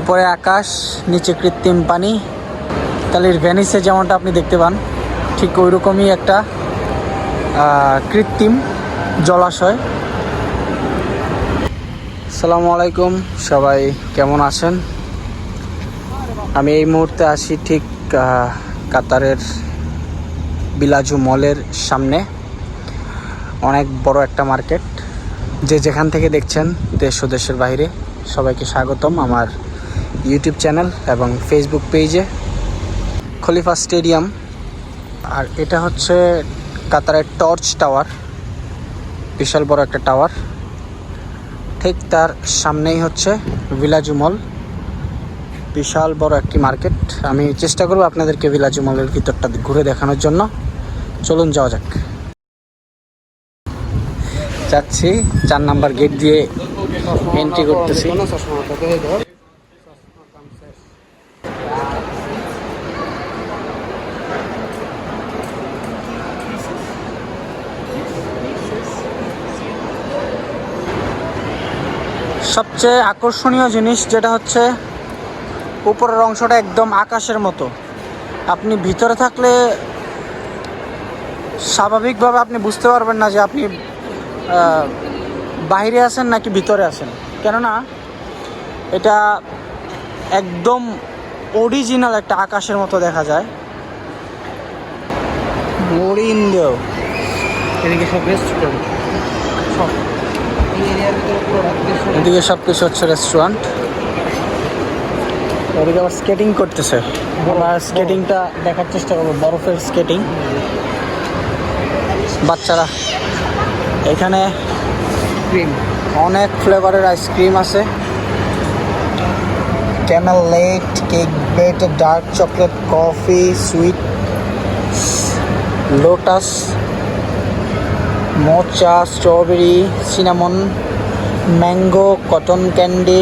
উপরে আকাশ, নিচে কৃত্রিম পানি। ইতালির ভেনিসে যেমনটা আপনি দেখতে পান, ঠিক ওই রকমই একটা কৃত্রিম জলাশয়। আসসালামু আলাইকুম, সবাই কেমন আছেন? আমি এই মুহূর্তে আসি ঠিক কাতারের বিলাজু মলের সামনে। অনেক বড় একটা মার্কেট। যে যেখান থেকে দেখছেন দেশ ও দেশের বাইরে, সবাইকে স্বাগতম। আমার ইউটিউব চ্যানেল এবং ফেসবুক পেজে খলিফা স্টেডিয়াম। আর এটা হচ্ছে কাতারের টর্চ টাওয়ার, বিশাল বড় একটা টাওয়ার। ঠিক তার সামনেই হচ্ছে ভিলাজু মল, বিশাল বড় একটি মার্কেট। আমি চেষ্টা করব আপনাদেরকে ভিলাজু মলের ভিতরটা ঘুরে দেখানোর জন্য। চলুন যাওয়া যাক। যাচ্ছি, চার নাম্বার গেট দিয়ে এন্ট্রি করতেছি। সবচেয়ে আকর্ষণীয় জিনিস যেটা হচ্ছে উপরের অংশটা একদম আকাশের মতো। আপনি ভিতরে থাকলে স্বাভাবিকভাবে আপনি বুঝতে পারবেন না যে আপনি বাইরে আছেন নাকি ভিতরে আছেন। কেননা এটা একদম অরিজিনাল একটা আকাশের মতো দেখা যায়। মরিন্দ্র এদিকে সব রেস্টুরেন্ট সব এই এরিয়ার ভিতরে পুরো রেস্টুরেন্ট এদিকে সব কিছু হচ্ছে রেস্টুরেন্ট ওদিকে আবার স্কেটিং করতেছে। আমরা স্কেটিংটা দেখার চেষ্টা করব বরফের স্কেটিং বাচ্চারা এখানে ক্রিম অনেক ফ্লেভারের আইসক্রিম আছে। Camel latte cake bet dark chocolate coffee sweet lotus mocha strawberry cinnamon mango, cotton candy.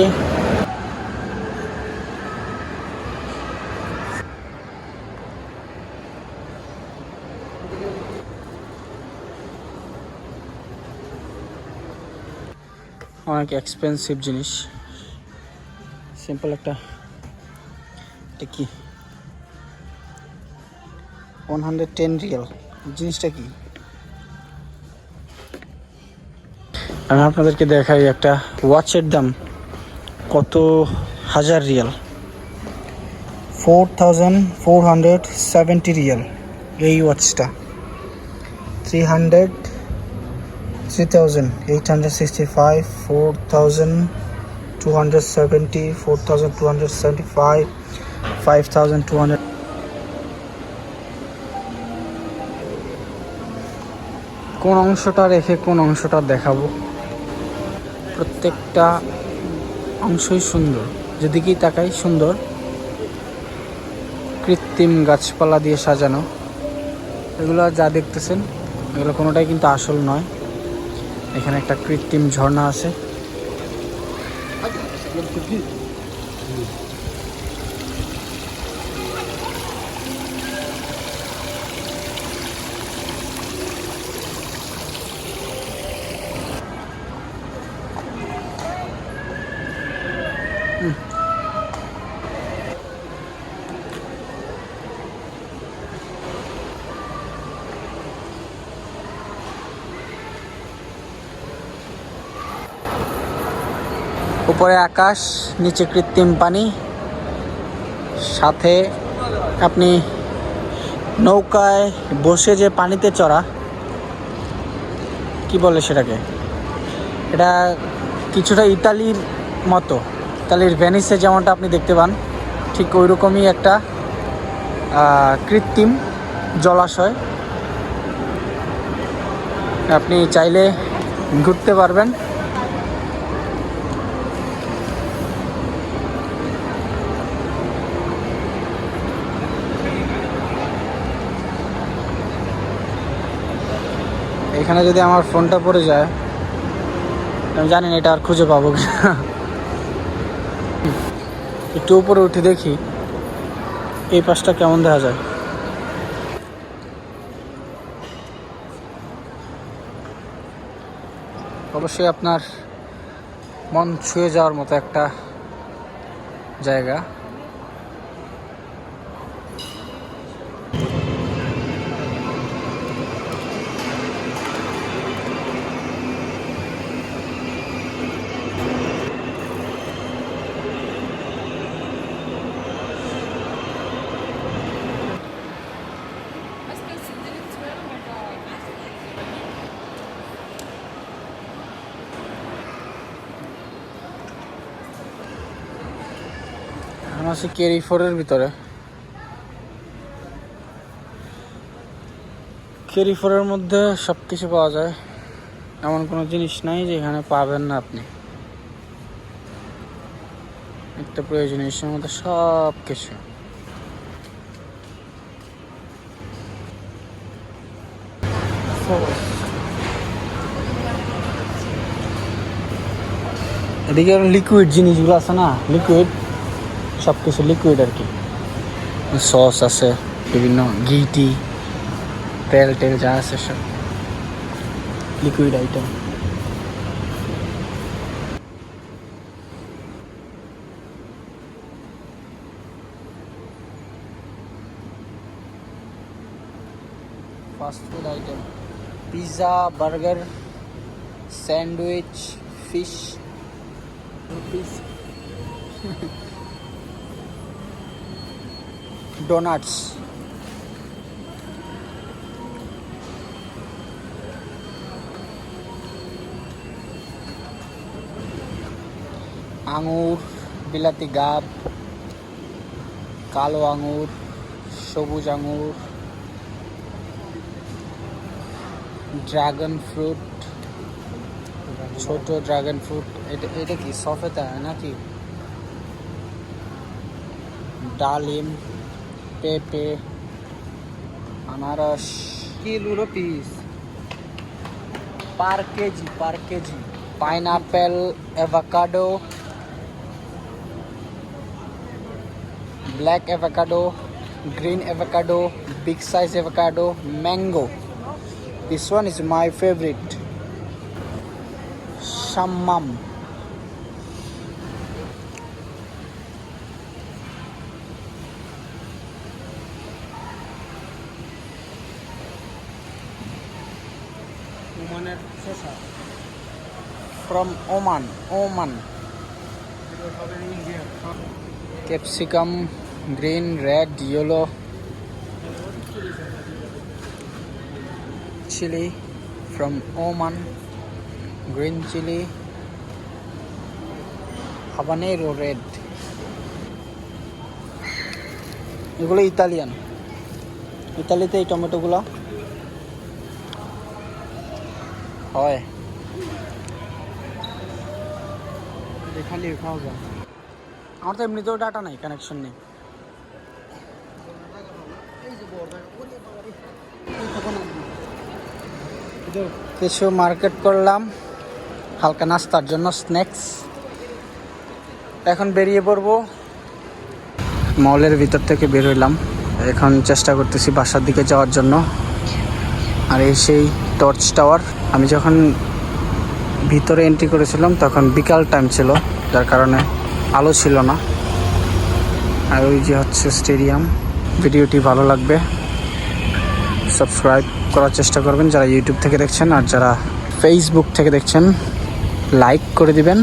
অনেক এক্সপেন্সিভ জিনিস। সিম্পল একটা কি? ওয়ান হান্ড্রেড টেন রিয়াল জিনিসটা কি? আমি আপনাদেরকে দেখাই একটা ওয়াচের দাম কত হাজার riyal? Four thousand four hundred seventy riyal এই ওয়াচটা। থ্রি হান্ড্রেড 3865 4270 4275 5200 কোন অংশটা রেখে কোন অংশটা দেখাবো? প্রত্যেকটা অংশই সুন্দর। যেদিকেই তাকাই, সুন্দর। কৃত্রিম গাছপালা দিয়ে সাজানো। এগুলো যা দেখতেছেন, এগুলো কোনোটাই কিন্তু আসল নয়। এখানে একটা কৃত্রিম ঝর্ণা আছে। উপরে আকাশ, নিচে কৃত্রিম পানি। সাথে আপনি নৌকায় বসে যে পানিতে চড়া, কি বলে সেটাকে? এটা কিছুটা ইতালির মতো। ইতালির ভেনিসে যেমনটা আপনি দেখতে পান, ঠিক ওই রকমই একটা কৃত্রিম জলাশয়। আপনি চাইলে ঘুরতে পারবেন। এখানে যদি আমার ফোনটা পড়ে যায়, আমি জানি না এটা আর খুঁজে পাবো কিনা। একটু উপরে উঠে দেখি এই পাশটা কেমন দেখা যায়। অবশ্যই আপনার মন ছুঁয়ে যাওয়ার মতো একটা জায়গা। আছে কেরি ফোরের ভিতরে। কেরি ফোরের মধ্যে সব কিছু পাওয়া যায়। এমন কোনো জিনিস নাই যে এখানে পাবেন না আপনি। একটা প্রয়োজনীয় জিনিসের মধ্যে সব কিছু এদিকে লিকুইড জিনিসগুলো আছে না? লিকুইড সব কিছু লিকুইড আর কি সস আছে বিভিন্ন ঘি টি তেল টেল যা আছে সব liquid item fast food item pizza burger sandwich fish piece donuts আঙুর বিলাতি গাব কালো আঙুর সবুজ আঙুর ড্রাগন ফ্রুট ছোট ড্রাগন ফ্রুট এটা এটা কি সফেদা নাকি? ডালিম। পেঁপে আনারস kilo piece per KG per KG pineapple avocado black avocado green avocado big size avocado mango this one is my favourite সাম্মাম from Oman Oman capsicum green red yellow chili from Oman, green chili habanero red. এগুলো Italian ইতালিতে এই টমেটোগুলো হয়। খালি খাওয়া যায়। আমার তো এমনিতেও ডাটা নাই কানেকশন নেই। কিছু মার্কেট করলাম হালকা নাস্তার জন্য স্ন্যাক্স এখন বেরিয়ে পড়ব। মলের ভিতর থেকে বের হইলাম। এখন চেষ্টা করতেছি বাসার দিকে যাওয়ার জন্য। আর এই সেই টর্চ টাওয়ার আমি যখন ভিতরে এন্ট্রি করেছিলাম, তখন বিকাল টাইম ছিল, যার কারণে আলো ছিল না। আর ওই যে হচ্ছে স্টেডিয়াম ভিডিওটি ভালো লাগবে। সাবস্ক্রাইব করার চেষ্টা করবেন যারা ইউটিউব থেকে দেখছেন, আর যারা ফেসবুক থেকে দেখছেন লাইক করে দিবেন।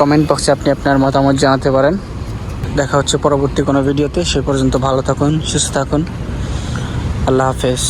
কমেন্ট বক্সে আপনি আপনার মতামত জানাতে পারেন। দেখা হচ্ছে পরবর্তী কোনো ভিডিওতে সে পর্যন্ত ভালো থাকুন, সুস্থ থাকুন। আল্লাহ হাফেজ।